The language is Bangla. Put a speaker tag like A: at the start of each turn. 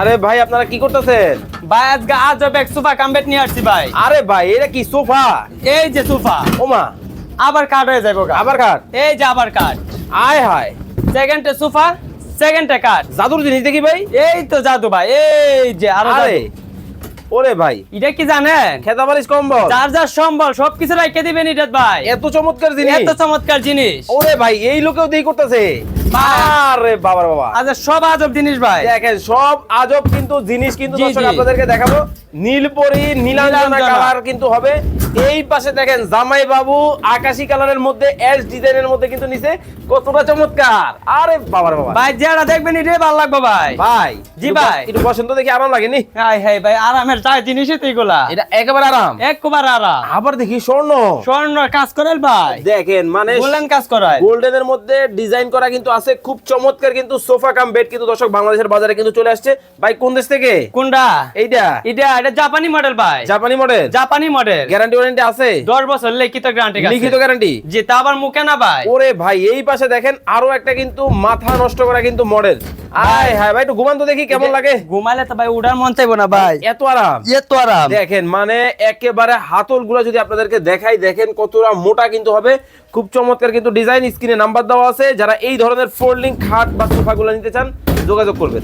A: আরে ভাই আপনারা কি করতেছেন?
B: ভাই আজকে আজব এক সোফা কামবেট নিয়ে আসছি ভাই।
A: আরে ভাই এটা কি সোফা?
B: এই যে সোফা।
A: ওমা।
B: আবার কাট হয়ে যাব।
A: আবার কাট
B: এই যে আবার কাট
A: আয় হায়।
B: সেকেন্ডে সোফা সেকেন্ডে কাট
A: জাদুর জিনিস দেখি ভাই?
B: এই তো জাদু ভাই এই যে আরও
A: আরে। ওরে ভাই।
B: এটা কি জানেন?
A: খেতা বালিশ কম্বল।
B: যার যার সম্বল সবকিছু রাখে দিবেন এটা ভাই।
A: এত চমৎকার জিনিস।
B: এত চমৎকার জিনিস।
A: ওরে ভাই এই লোকেও দেই করতেছে। আরে বাবার বাবা।
B: আজ সব আজব জিনিস ভাই।
A: দেখেন সব আজব কিন্তু জিনিস কিন্তু দর্শক আপনাদেরকে দেখাবো। নীলপরি নীলাঞ্জনা
B: নীলাঞ্জনা।
A: কালার কিন্তু হবে। এই পাশে দেখেন জামাই বাবু আকাশী কালারের মধ্যে এস ডিজাইনের মধ্যে কিন্তু নিচে কতটা চমৎকার। আরে বাবার বাবা।
B: ভাই যারা দেখবেন এটাই ভালো লাগবে ভাই।
A: ভাই
B: জি ভাই।
A: একটু দেখি আরাম লাগেনি
B: হাই হাই ভাই আরামের চাই জিনিসই তো এগুলা।
A: এটা একেবারে আরাম।
B: একবার আরাম।
A: আবার দেখি স্বর্ণ।
B: স্বর্ণ কাজ করেন ভাই।
A: দেখেন মানে
B: গোল্ডেন কাজ করায়।
A: গোল্ডেনের মধ্যে ডিজাইন করা কিন্তু আছে খুব চমৎকার কিন্তু সোফা কাম বেড কিন্তু দর্শক বাংলাদেশের বাজারে কিন্তু চলে আসছে। ভাই কোন দেশ থেকে?
B: কোনটা?
A: এইটা।
B: এটা এটা জাপানি মডেল ভাই।
A: জাপানি মডেল
B: জাপানি মডেল
A: গ্যারান্টি ওয়ারেন্টি আছে?
B: দশ বছর লিখিত গ্যারান্টি
A: লিখিত গ্যারান্টি
B: জি তা আবার মুখে না ভাই।
A: ওরে ভাই এই পাশে দেখেন আরও একটা কিন্তু মাথা নষ্ট করা কিন্তু মডেল আয় হায় ভাই একটু ঘুমান তো দেখি কেমন লাগে।
B: ঘুমালে তো ভাই উড়ার মন চাইব না ভাই।
A: এত আরাম।
B: এ তো আরাম।
A: দেখেন মানে একেবারে হাতলগুলা যদি আপনাদেরকে দেখাই দেখেন কতটা মোটা কিন্তু হবে। খুব চমৎকার কিন্তু ডিজাইন স্ক্রিনে নাম্বার দেওয়া আছে। যারা এই ধরনের ফোল্ডিং খাট বা সোফাগুলো নিতে চান যোগাযোগ করবেন।